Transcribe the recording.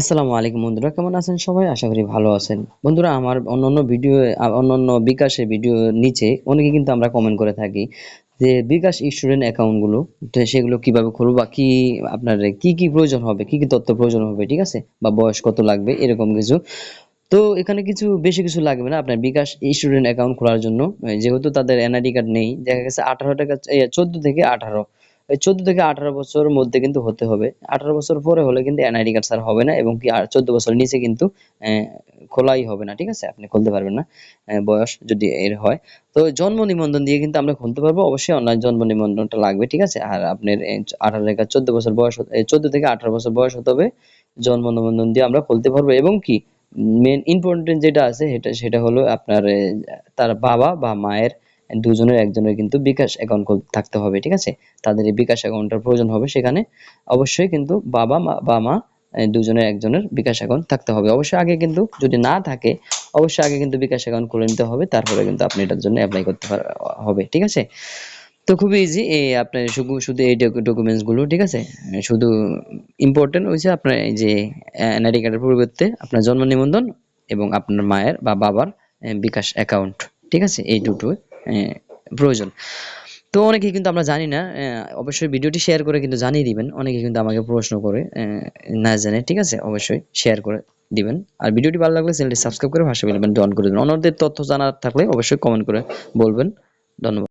আসসালামু আলাইকুম বন্ধুরা, কেমন আছেন সবাই? আশা করি ভালো আছেন। বন্ধুরা, আমার অন্যান্য ভিডিও, অন্যান্য বিকাশের ভিডিও নিচে অনেকে কিন্তু আমরা কমেন্ট করে থাকি যে, বিকাশ স্টুডেন্ট অ্যাকাউন্টগুলো সেগুলো কীভাবে খুলবো বা কি আপনার কি কি প্রয়োজন হবে, কি কি তথ্য প্রয়োজন হবে, ঠিক আছে? বা বয়স কত লাগবে, এরকম কিছু। তো এখানে কিছু, বেশি কিছু লাগবে না আপনার বিকাশ স্টুডেন্ট অ্যাকাউন্ট খোলার জন্য। যেহেতু তাদের এনআইডি কার্ড নেই, দেখা গেছে আঠারো টাকা চোদ্দ থেকে আঠারো। চোদ্দ থেকে আঠারো বছর মধ্যে কিন্তু হতে হবে। আঠারো বছর পরে হলে কিন্তু এনআইডি কার্ড স্যার হবে না এবং কি আর চোদ্দ বছর নিচে কিন্তু খোলাই হবে না, ঠিক আছে? আপনি খুলতে পারবেন না বয়স যদি এর হয়। তো জন্ম নিবন্ধন দিয়ে কিন্তু আমরা খুলতে পারব। অবশ্যই অনলাইন জন্ম নিবন্ধনটা লাগবে, ঠিক আছে? আর আপনার আঠারো থেকে চোদ্দ বছর বয়স চোদ্দ থেকে আঠারো বছর বয়স হতে হবে। জন্ম নিবন্ধন দিয়ে আমরা খুলতে পারব এবং কি মেন ইম্পর্টেন্ট যেটা আছে সেটা সেটা হলো আপনার তার বাবা বা মায়ের দুজনের একজনের কিন্তু বিকাশ অ্যাকাউন্ট থাকতে হবে, ঠিক আছে? তাদের এই বিকাশ অ্যাকাউন্টের প্রয়োজন হবে সেখানে। অবশ্যই কিন্তু বাবা মা, বা মা দুজনের একজনের বিকাশ অ্যাকাউন্ট থাকতে হবে। অবশ্যই আগে কিন্তু যদি না থাকে, অবশ্যই আগে কিন্তু বিকাশ অ্যাকাউন্ট খুলে নিতে হবে। তারপরে কিন্তু আপনি এটার জন্য অ্যাপ্লাই করতে হবে, ঠিক আছে? তো খুবই ইজি এই আপনার শুধু এই ডকুমেন্টসগুলো, ঠিক আছে? শুধু ইম্পর্টেন্ট হয়েছে আপনার এই যে এনআইডি কার্ডের পরিবর্তে আপনার জন্ম নিবন্ধন এবং আপনার মায়ের বা বাবার বিকাশ অ্যাকাউন্ট ঠিক আছে? এই দুটো প্রয়োজন। তো অনেকে কিন্তু আমরা জানি না অবশ্যই ভিডিওটি শেয়ার করে কিন্তু জানিয়ে দিবেন। অনেকে কিন্তু আমাকে প্রশ্ন করে না জানে, ঠিক আছে? অবশ্যই শেয়ার করে দিবেন। আর ভিডিওটি ভালো লাগলে চ্যানেলটি সাবস্ক্রাইব করে ভাষা বলবেন ডন করে দিবেন। অন্যদের তথ্য জানার থাকলে অবশ্যই কমেন্ট করে বলবেন। ধন্যবাদ।